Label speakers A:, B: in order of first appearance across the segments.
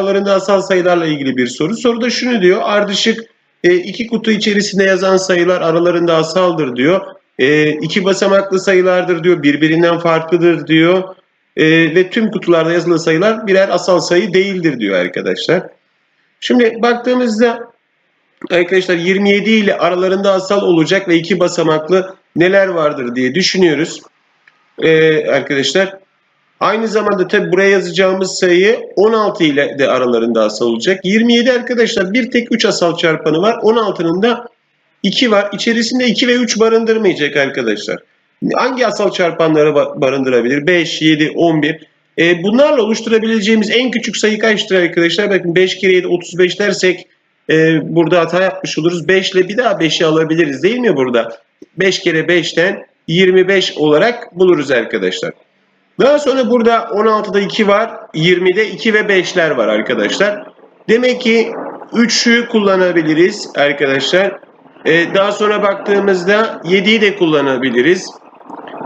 A: aralarında asal sayılarla ilgili bir soru. Soruda şunu diyor. Ardışık e, iki kutu içerisinde yazan sayılar aralarında asaldır diyor. E, iki basamaklı sayılardır diyor. Birbirinden farklıdır diyor. E, ve tüm kutularda yazılı sayılar birer asal sayı değildir diyor arkadaşlar. Şimdi baktığımızda arkadaşlar 27 ile aralarında asal olacak ve iki basamaklı neler vardır diye düşünüyoruz. E, arkadaşlar Aynı zamanda tabi buraya yazacağımız sayı 16 ile de aralarında asal olacak. 27 arkadaşlar bir tek 3 asal çarpanı var. 16'nın da 2 var. İçerisinde 2 ve 3 barındırmayacak arkadaşlar. Hangi asal çarpanları ba- barındırabilir? 5, 7, 11. E, bunlarla oluşturabileceğimiz en küçük sayı kaçtır arkadaşlar? Bakın 5 kere 7 35 dersek e, burada hata yapmış oluruz. 5 ile bir daha 5'i alabiliriz değil mi burada? 5 kere 5'ten 25 olarak buluruz arkadaşlar. Daha sonra burada 16'da 2 var, 20'de 2 ve 5'ler var arkadaşlar. Demek ki 3'ü kullanabiliriz arkadaşlar. Ee, daha sonra baktığımızda 7'yi de kullanabiliriz.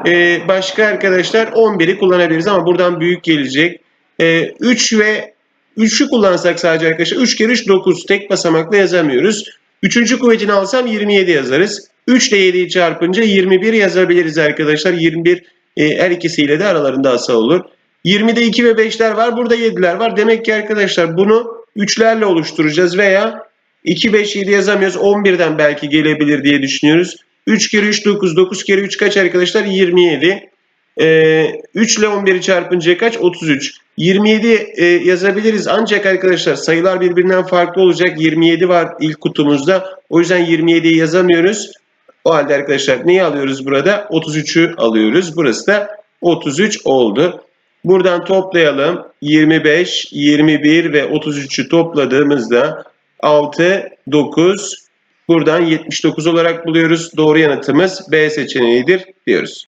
A: Ee, başka arkadaşlar 11'i kullanabiliriz ama buradan büyük gelecek. Ee, 3 ve 3'ü kullansak sadece arkadaşlar 3 kere 3 9 tek basamakla yazamıyoruz. Üçüncü kuvvetini alsam 27 yazarız. 3 ile 7'yi çarpınca 21 yazabiliriz arkadaşlar. 21 e, her ikisiyle de aralarında asal olur. 20'de 2 ve 5'ler var. Burada 7'ler var. Demek ki arkadaşlar bunu 3'lerle oluşturacağız veya 2, 5, 7 yazamıyoruz. 11'den belki gelebilir diye düşünüyoruz. 3 kere 3 9, 9 kere 3 kaç arkadaşlar? 27. Ee, 3 ile 11'i çarpınca kaç? 33. 27 e, yazabiliriz ancak arkadaşlar sayılar birbirinden farklı olacak. 27 var ilk kutumuzda. O yüzden 27'yi yazamıyoruz. O halde arkadaşlar neyi alıyoruz burada? 33'ü alıyoruz. Burası da 33 oldu. Buradan toplayalım. 25, 21 ve 33'ü topladığımızda 6, 9, buradan 79 olarak buluyoruz. Doğru yanıtımız B seçeneğidir diyoruz.